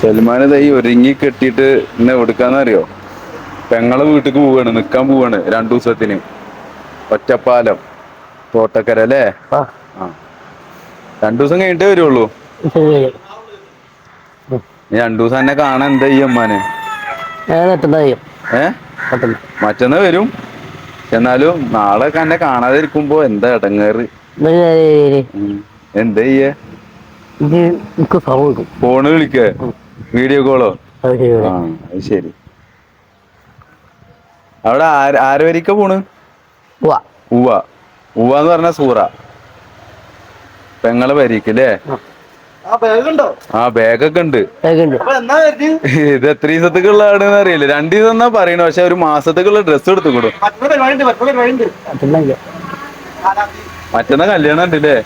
സൽമാൻ തൈ ഒരുങ്ങി കെട്ടിയിട്ട് എന്നെ എടുക്കാന്നറിയോ പെങ്ങളെ വീട്ടിക്ക് പോവാണ് നിക്കാൻ പോവാണ് രണ്ടു ദിവസത്തിന്. ഒറ്റപ്പാലം തോട്ടക്കര അല്ലേ? ആ. രണ്ടു ദിവസം കഴിഞ്ഞിട്ടേ വരുള്ളൂ. രണ്ടു ദിവസം എന്നെ കാണാൻ എന്താ ഈ അമ്മാന്? ഏ മറ്റന്നാ വരും. എന്നാലും നാളെ എന്നെ കാണാതിരിക്കുമ്പോ എന്താ ഇടങ്ങേറ്. എന്താ ചെയ്യേ ഇത് എനിക്ക് സൗകര്യം ഫോണ് വിളിക്ക. വീഡിയോ കോളോ? ആ അത് ശരി. അവിടെ ആര് ആര് വരിക്ക പോണ്? ഉവ ഉവ്വ. ഉവ്വ എന്ന് പറഞ്ഞ സൂറ. പെങ്ങളെ വരിക്കല്ലേ ആ. ബാഗുണ്ടോ? ആ ബാഗൊക്കെ ഉണ്ട്. ഇത് എത്ര ദിവസത്തേക്കുള്ളതാണെന്ന് അറിയില്ല. രണ്ടു ദിവസം എന്നാ പറയണ പക്ഷെ ഒരു മാസത്തേക്കുള്ള ഡ്രസ് എടുത്തു കൊടുക്കും മറ്റൊരു പരിപാടിയുണ്ട് മറ്റൊരു പരിപാടിയുണ്ട് പറ്റുന്നില്ല നാലാം മറ്റന്നാ കല്യാണം ഉണ്ടല്ലേ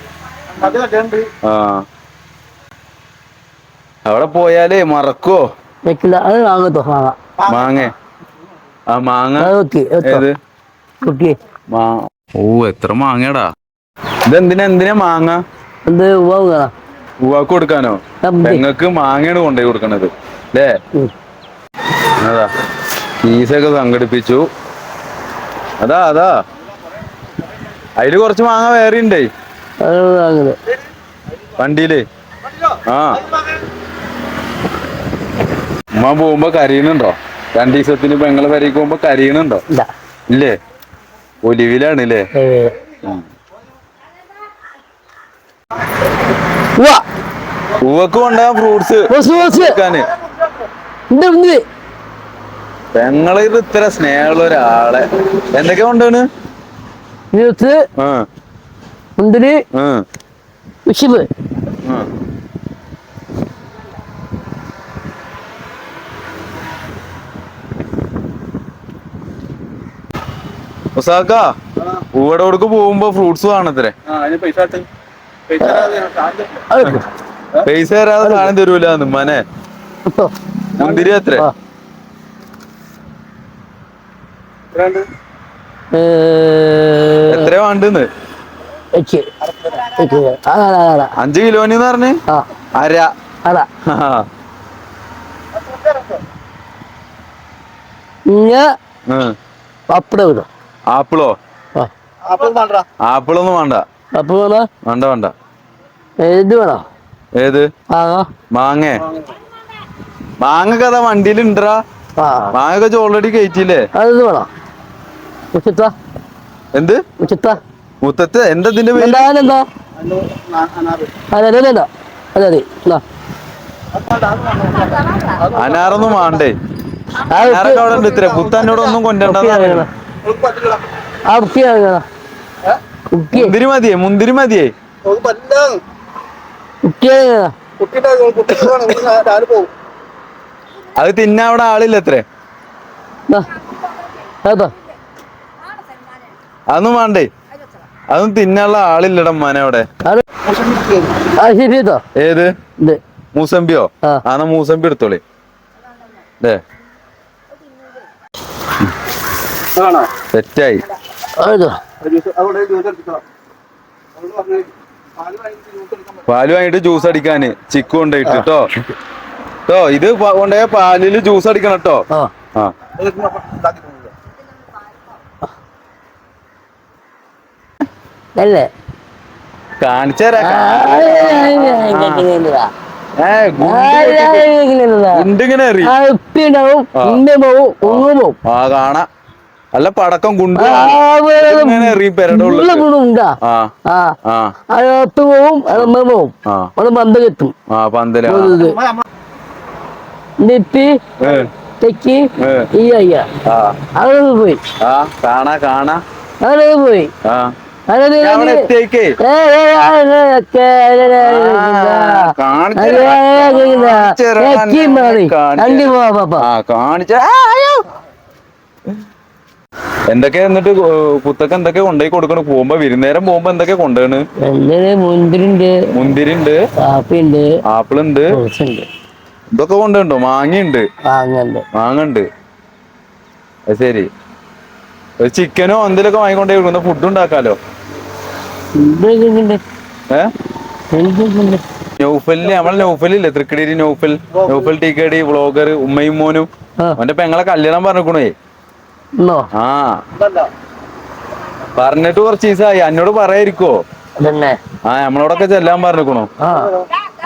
ആ. അവിടെ പോയാലേ മറക്കോ വെക്കില്ല. അത് വാങ്ങത്തോ വാങ്ങാം മാങ്ങ. ആ മാങ്ങ? ഏത്? കുട്ടി മാ ഓ എത്ര മാങ്ങടാ? ഇതെന്തിനാ എന്തിനാ മാങ്ങ? എന്ത് ഉവാക്ക് കൊടുക്കാനോ? നിങ്ങക്ക് മാങ്ങയാണ് കൊണ്ടുപോയി കൊടുക്കണത്. അല്ലേ അതാ. ഫീസൊക്കെ സംഘടിപ്പിച്ചു. അതാ അതാ. അതിൽ കുറച്ച് മാങ്ങ വേറെ ഉണ്ടേ വാങ്ങുന്നത് വണ്ടിയിൽ? ആ. ഉമ്മ പോകുമ്പോ കരയണുണ്ടോ? രണ്ടു ദിവസത്തിന് പെങ്ങളെ വരയ്ക്ക് പോകുമ്പോ കരയണുണ്ടോ? ഇല്ല. ഒലിവിലാണ് ഇല്ലേ ഉവക്ക് കൊണ്ടുപോകാൻ ഫ്രൂട്ട്സ് പെങ്ങളെ ഇത് ഇത്ര സ്നേഹമുള്ള ഒരാളെ. എന്തൊക്കെ കൊണ്ടാണ് ആ. വിഷിപ്പ് ഉസാക്ക കൊടുക്ക് പോകുമ്പോ ഫ്രൂട്ട്സ് വേണത്രേ. പൈസ തരാതെ കാണാൻ സാധനം തരൂല. മനെ മുന്തിരി? ഏ, എത്ര വേണ്ടെന്ന്? അഞ്ച് കിലോന് പറഞ്ഞ്? ആ. അര. ഉം. പപ്പടം ഇടും. ആപ്പിളോ? ആപ്പിൾ. ആപ്പിളൊന്നും വേണ്ട. പപ്പടം വേണ്ട വേണ്ട വേണ്ട. ഏത് വേണോ? ഏത്? ആ മാങ്ങ. മാങ്ങ. കഥ വണ്ടിയിൽ ഉണ്ടറാ ആ. മാങ്ങ ഓൾറെഡി കയറ്റിയില്ലേ അത് വേണോ? ഉച്ചത്ത? എന്ത്? ഉച്ചത്ത? മുത്തത്ത് എന്താ ഇതിന്റെ പേര്? എന്താ. അതെ അതെ അനാറൊന്നും വേണ്ടേ? അനാറൊക്കെ അവിടെ ഉണ്ട് ഇത്ര. പുത്തന്നോട് ഒന്നും മുന്തിരി മതിയേ മുന്തിരി മതിയേ. അത് തിന്നാൻ അവിടെ ആളില്ല അത്രേ. അതൊന്നും വേണ്ടേ? അതൊന്നും തിന്നാനുള്ള ആളില്ലട മനെ അവിടെ. ആ ശരി കേട്ടോ. ഏത്? മൂസമ്പിയോ? ആ. ആന്നാ മൂസമ്പി എടുത്തോളി. തെറ്റായി. അതോ. പാൽ. വാങ്ങിട്ട് ജ്യൂസ് അടിക്കാന്. ചിക്കു കൊണ്ടായിട്ട് കേട്ടോ കേട്ടോ ഇത് കൊണ്ടുപോയ പാലിൽ ജ്യൂസ് അടിക്കണം കേട്ടോ ആ. പോവും അമ്മ നെപ്പി ഏ, തെക്കി ഏ. ഈ അയ്യ. ആ. അതൊക്കെ പോയി. ആ കാണാ കാണാ. അതൊക്കെ പോയി. കാണിച്ചു എന്തൊക്കെ എന്നിട്ട് പുത്തൊക്കെ എന്തൊക്കെ കൊണ്ടുപോയി കൊടുക്കണു പോകുമ്പോ വിരുന്നേരം പോകുമ്പോ എന്തൊക്കെ കൊണ്ടുപോണ് മുന്തിരിണ്ട് മുന്തിരിണ്ട് മുന്തിരി ആപ്പിളുണ്ട് ഇതൊക്കെ കൊണ്ടുണ്ടോ മാങ്ങയുണ്ട് മാങ്ങണ്ട് ശരി ഒരു ചിക്കനോ എന്തെങ്കിലുമൊക്കെ വാങ്ങിക്കൊണ്ടേ കൊടുക്കുന്ന ഫുഡ് ഉണ്ടാക്കാലോ നൗഫലിന് നമ്മളെ നൗഫലില്ലേ? തൃക്കടേരി നൗഫൽ. നൗഫൽ ടിക്കടി വ്ളോഗർ ഉമ്മയും മോനും. അവന്റെ പെങ്ങളെ കല്യാണം പറഞ്ഞേ ആ. പറഞ്ഞിട്ട് കുറച്ച് ദിവസമായി എന്നോട് പറയായിരിക്കോ ആ നമ്മളോടൊക്കെ ചെല്ലാൻ പറഞ്ഞിരിക്കണോ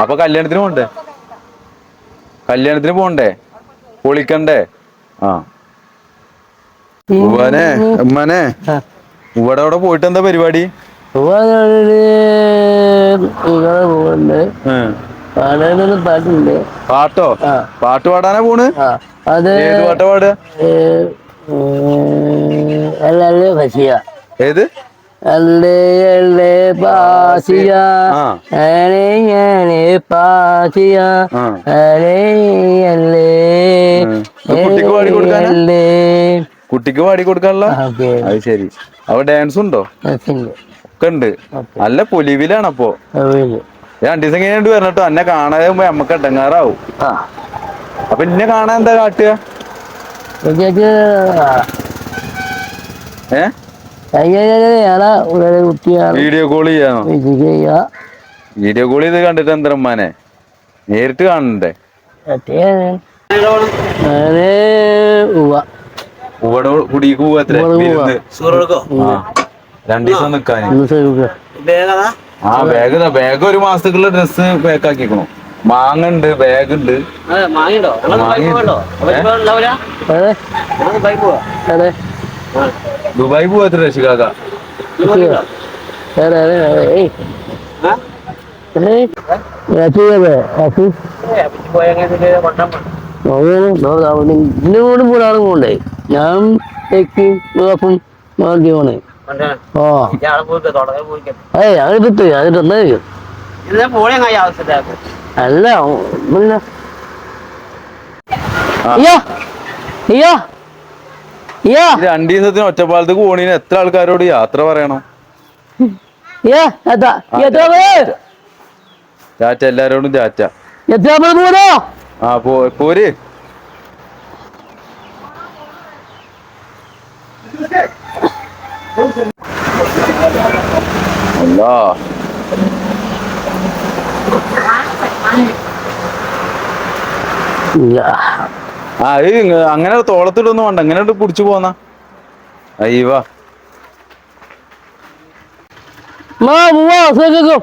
അപ്പൊ കല്യാണത്തിന് പോണ്ടേ? കല്യാണത്തിന് പോണ്ടേ? പൊളിക്കണ്ടേ? ആ. ഉമ്മനെ. ഇവിടെ അവിടെ പോയിട്ട് എന്താ പരിപാടി? പാട്ടുണ്ട് പാട്ടോ. പാട്ട് പാടാനാ പോണ്? അത് പാട്ടാ പാടുക? ഏത്? അല്ലേ അല്ലേ പാസിയ. അല്ലേ കുട്ടിക്ക് പാടി കൊടുക്കാനല്ലേ കുട്ടിക്ക് പാടി കൊടുക്കാനുള്ള? ഓക്കെ. അത് ശരി. അപ്പൊ ഡാൻസ് ഉണ്ടോ ഒക്കെ ഉണ്ട് നല്ല പൊലിവിലാണ് അപ്പോ. രണ്ടു ദിവസം കഴിഞ്ഞിട്ട് വരണട്ടോ എന്നെ കാണാതെ നമുക്ക് നമ്മക്ക് ഇടങ്ങാറാവും ആ. അപ്പൊ എന്നെ കാണാൻ എന്താ കാട്ടുക? വീഡിയോ കോൾ ചെയ്യാനോ? വീഡിയോ കോൾ ചെയ്ത് കണ്ടിട്ട് എന്തരമ്മാനെ നേരിട്ട് കാണണ്ടേ? കുടിക്ക് പോവാ. രണ്ടു ദിവസം നിക്കാൻ ആ ബാഗ് ബാഗ് ഒരു മാസത്തേക്കുള്ള ഡ്രസ് പാക്ക് ആക്കിക്കണു മാങ്ങ ഉണ്ട് ബാഗ് ഉണ്ട്. പോവാ. ദുബായ് പോവാത്ര രക്ഷിക്കാക്ക ഇന്നോട് പോലാണ് കൊണ്ടേ ഞാൻ തെക്കും നോക്കും പോണേ ഓ. ഏയ് അത് കിട്ടും അത് തന്നായിരിക്കും അല്ല പിന്നെ. അയ്യോ അയ്യോ അയ്യോ. രണ്ടു ദിവസത്തിന് ഒറ്റപ്പാലത്തേക്ക് പോണീന് എത്ര ആൾക്കാരോട് യാത്ര പറയണം? ചാറ്റ എല്ലാരോടും ചാറ്റ ആ പോ പോര്. അല്ലാ ആ അങ്ങനെ തോളത്തിട്ടൊന്നും വേണ്ട. അങ്ങനെ പിടിച്ചു പോന്ന. അയ്യവാ. സേക്കും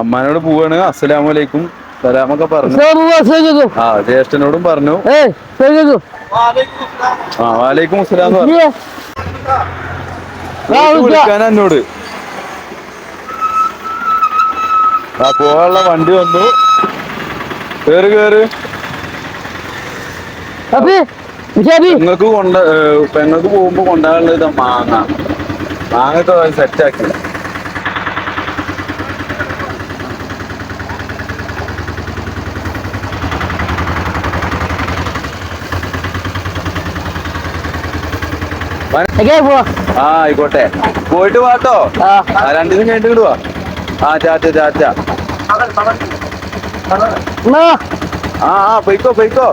അമ്മാനോട് പോവാണ്. അസ്സലാമലൈക്കും സലാമൊക്കെ പറഞ്ഞു. ആ ജ്യേഷ്ഠനോടും പറഞ്ഞു. ആ വാലൈക്കും അസ്സലാം പറഞ്ഞു. എന്നോട്. ആ പോകാനുള്ള വണ്ടി വന്നു. കേറ് കേറ്. പെങ്ങൾക്ക് കൊണ്ട പെങ്ങൾക്ക് പോകുമ്പോ കൊണ്ടാകാനുള്ളത് മാങ്ങ. മാങ്ങ സെറ്റ് സെറ്റാക്കി ആ ആയിക്കോട്ടെ. പോയിട്ട് വാട്ടോ. ആ. ആ രണ്ടു ദിവസം കഴിഞ്ഞിട്ട് ഇടുവാ ആ ചാച്ച ചാച്ച ആ ആ പൊയ്ക്കോ പൊയ്ക്കോ.